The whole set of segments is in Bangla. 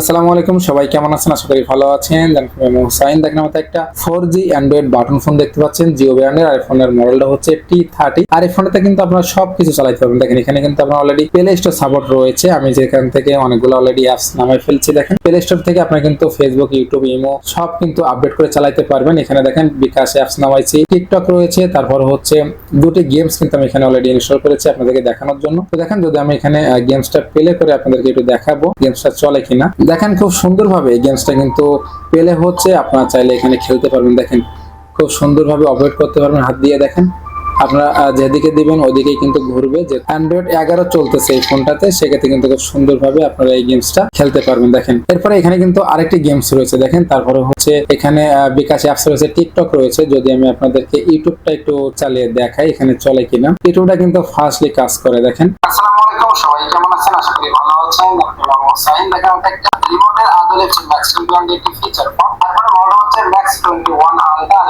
আসসালামু আলাইকুম, সবাই কেমন আছেন? আশা করি ভালো আছেন। হুসাইন। দেখেন আমাদের একটা four G android button phone দেখতে পাচ্ছেন জিও ব্র্যান্ডের আর ফোনের মডেলটা হচ্ছে টি থার্টি আর এই ফোনটাতে কিন্তু আপনারা সবকিছু চালাতে পারবেন। দেখেন, এখানে কিন্তু আপনার অলরেডি প্লে স্টোর সাপোর্ট রয়েছে। আমি যেখান থেকে অনেকগুলো অলরেডি অ্যাপস নামাই ফেলছি, দেখেন। প্লে স্টোর থেকে আপনারা কিন্তু ফেসবুক ইউটিউব ইমো সব কিন্তু আপডেট করে চালাতে পারবেন। এখানে দেখেন, বিকাশ অ্যাপস নামাইছি। টিকটক রয়েছে। তারপর হচ্ছে দুটি গেমস কিন্তু আমি এখানে অলরেডি ইনস্টল করেছি আপনাদেরকে দেখানোর জন্য। তো দেখেন, যদি আমি এখানে গেমসটা প্লে করে আপনাদেরকে একটু দেখাবো গেমসটা চলে কিনা। দেখেন খুব সুন্দরভাবে এই গেমসটা কিন্তু পেলে হচ্ছে আপনারা চাইলে এখানে খেলতে পারবেন। দেখেন খুব সুন্দরভাবে অপারেট করতে পারবেন, হাত দিয়ে দেখেন। আপনারা যেদিকে দিবেন ওদিকেই কিন্তু ঘুরবে। যে অ্যান্ড্রয়েড এগারো চলতেছে এই ফোনটাতে, সেক্ষেত্রে কিন্তু খুব সুন্দরভাবে আপনারা এই গেমসটা খেলতে পারবেন। দেখেন, এরপরে এখানে কিন্তু আরেকটি গেমস রয়েছে। দেখেন, তারপরে হচ্ছে এখানে বিকাশ অ্যাপস রয়েছে টিকটক রয়েছে। যদি আমি আপনাদেরকে ইউটিউবটা একটু চালিয়ে দেখাই, এখানে চলে কিনা। ইউটিউবটা কিন্তু ফার্স্টলি কাজ করে, দেখেন। সবাই কেমন আছেন? আশা করি ভালো আছেন। আমি মোহাম্মদ সাহিন আমাদের একটা রিমোটের আদলে ম্যাক্স টোয়েন্টি একটি ফিচার ফোন তারপরে মডেল হচ্ছে ম্যাক্স টোয়েন্টি ওয়ান আলটা আর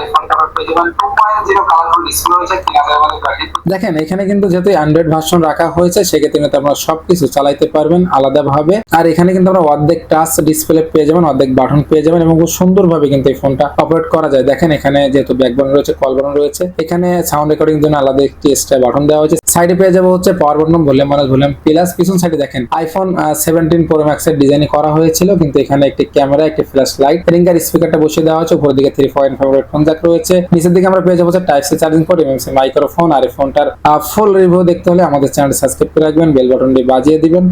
দেখেন, এখানে কিন্তু যেহেতু অ্যান্ড্রয়েড ভার্সন রাখা হয়েছে, সেক্ষেত্রে কিন্তু আপনারা সবকিছু চালাইতে পারবেন আলাদাভাবে। আর এখানে কিন্তু আমরা অর্ধেক টাচ ডিসপ্লে পেয়ে যাবেন, অর্ধেক বাটন পেয়ে যাবেন এবং খুব সুন্দরভাবে কিন্তু এই ফোনটা অপারেট করা যায়। দেখেন, এখানে যেহেতু ব্যাক বাটন রয়েছে কল বাটন রয়েছে, এখানে সাউন্ড রেকর্ডিং জন্য আলাদা একটি এক্সট্রা বাটন দেওয়া হয়েছে। সাইডে পেয়ে যাব হচ্ছে power button volume minus volume plus পিছন সাইডে দেখেন আইফোন সেভেন্টিন প্রো ম্যাক্স এর ডিজাইন করা হয়েছিল, কিন্তু এখানে একটি ক্যামেরা একটি ফ্ল্যাশ লাইট রিঙ্গার স্পিকারটা বসিয়ে দেওয়া হয়েছে। উপরের দিকে three point five headphone jack রয়েছে। নিচের দিকে আমরা পেয়ে যাব টাইপ সি চার্জিং পোর্ট এবং মাইক্রোফোন আর এই ফোনটার ফুল রিভিউ দেখতে হলে আমাদের চ্যানেল সাবস্ক্রাইব করে রাখবেন বেল বাটনটি বাজিয়ে দিবেন।